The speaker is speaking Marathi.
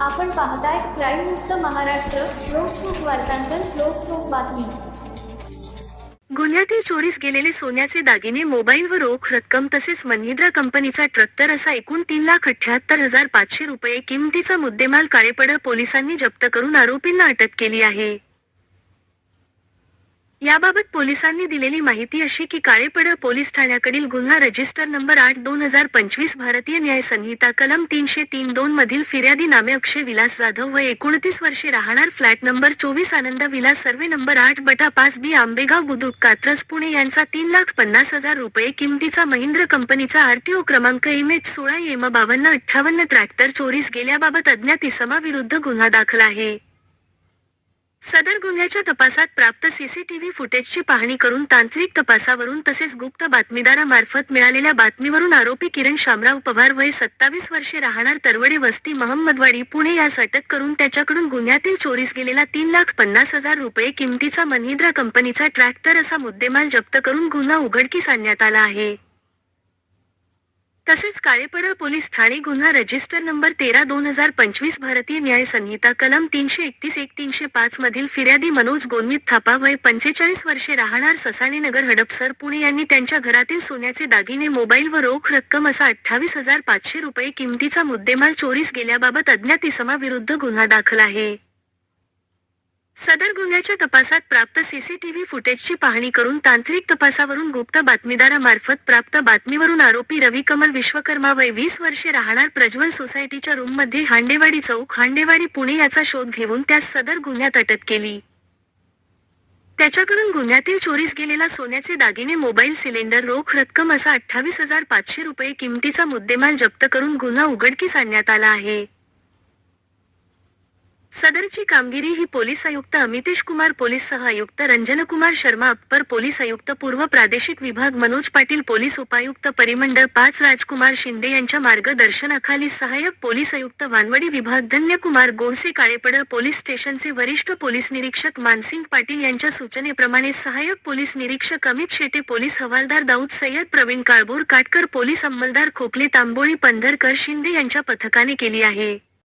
आपण पाहताय क्राईम मुक्त महाराष्ट्र लोकसुख वार्तांकन लोकसुख बातमी. गुन्ह्यातील चोरीस गेलेले सोन्याचे दागिने मोबाईल व रोख रक्कम तसेच महिंद्रा कंपनीचा ट्रॅक्टर असा एकूण तीन लाख अठ्याहत्तर हजार पाचशे रुपये किमतीचा मुद्देमाल काळेपड पोलिसांनी जप्त करून आरोपींना अटक केली आहे. याबाबत पोलिसांनी दिलेली माहिती अशी की काळेपड पोलीस ठाण्याकडील गुन्हा रजिस्टर नंबर आठ दोन हजार पंचवीस भारतीय न्याय संहिता कलम तीनशे तीन दोन मधील फिर्यादी नामे अक्षय विलास जाधव व एकोणतीस वर्षे राहणार फ्लॅट नंबर चोवीस आनंद विलास सर्वे नंबर आठ बटा पाच बी आंबेगाव बुद्रुक कात्रज पुणे यांचा तीन लाख पन्नास हजार रुपये किमतीचा महिंद्र कंपनीचा आरटीओ क्रमांक एम एच सोळा एम बावन्न अठ्ठावन्न ट्रॅक्टर चोरीस गेल्याबाबत अज्ञात इसमाविरुद्ध गुन्हा दाखल आहे. सदर गुन्ह्याच्या तपासात प्राप्त सीसीटीव्ही फुटेजची पाहणी करून तांत्रिक तपासावरून तसेच गुप्त बातमीदारामार्फत मिळालेल्या बातमीवरून आरोपी किरण शामराव पवार वय सत्तावीस वर्षे राहणार तरवडे वस्ती महम्मदवाडी पुणे यास अटक करून त्याच्याकडून गुन्ह्यातील चोरीस गेलेला तीन लाख पन्नास हजार रुपये किमतीचा महिंद्रा कंपनीचा ट्रॅक्टर असा मुद्देमाल जप्त करून गुन्हा उघडकीस आणण्यात आला आहे. तसेच काळेपडळ पोलीस ठाणे गुन्हा रजिस्टर नंबर तेरा दोन हजार पंचवीस भारतीय न्याय संहिता कलम तीनशे एकतीस एक तीनशे पाच मधील फिर्यादी मनोज गोनवित थापा वय पंचेचाळीस वर्षे राहणार ससाणेनगर हडपसर पुणे यांनी त्यांच्या घरातील सोन्याचे दागिने मोबाईल व रोख रक्कम असा अठ्ठावीस हजार पाचशे रुपये किमतीचा मुद्देमाल चोरीस गेल्याबाबत अज्ञात इसमाविरुद्ध गुन्हा दाखल आहे. सदर गुन्ह्याच्या तपासात प्राप्त सीसीटीव्ही फुटेजची पाहणी करून तांत्रिक तपासावरून गुप्त बातमीदारामार्फत प्राप्त बातमीवरून आरोपी रवी कमल विश्वकर्मा वय वीस वर्षे राहणार प्रज्वल सोसायटीच्या रूममध्ये हांडेवाडी चौक हांडेवाडी पुणे याचा शोध घेऊन त्यास सदर गुन्ह्यात अटक केली. त्याच्याकडून गुन्ह्यातील चोरीस गेलेला सोन्याचे दागिने मोबाईल सिलेंडर रोख रक्कम असा अठ्ठावीस हजार पाचशे रुपये किमतीचा मुद्देमाल जप्त करून गुन्हा उघडकीस आणण्यात आला आहे. सदरची कामगिरी ही पोलीस आयुक्त अमितेश कुमार पोलीस सह आयुक्त रंजनकुमार शर्मा अप्पर पोलीस आयुक्त पूर्व प्रादेशिक विभाग मनोज पाटील पोलीस उपायुक्त परिमंडळ पाच राजकुमार शिंदे यांच्या मार्गदर्शनाखाली सहाय्यक पोलीस आयुक्त वानवडी विभाग धन्यकुमार गोडसे काळेपडळ पोलीस स्टेशनचे वरिष्ठ पोलीस निरीक्षक मानसिंग पाटील यांच्या सूचनेप्रमाणे सहाय्यक पोलीस निरीक्षक अमित शेटे पोलीस हवालदार दाऊद सय्यद प्रवीण काळभोर काटकर पोलीस अंमलदार खोकले तांबोळी पंधरकर शिंदे यांच्या पथकाने केली आहे.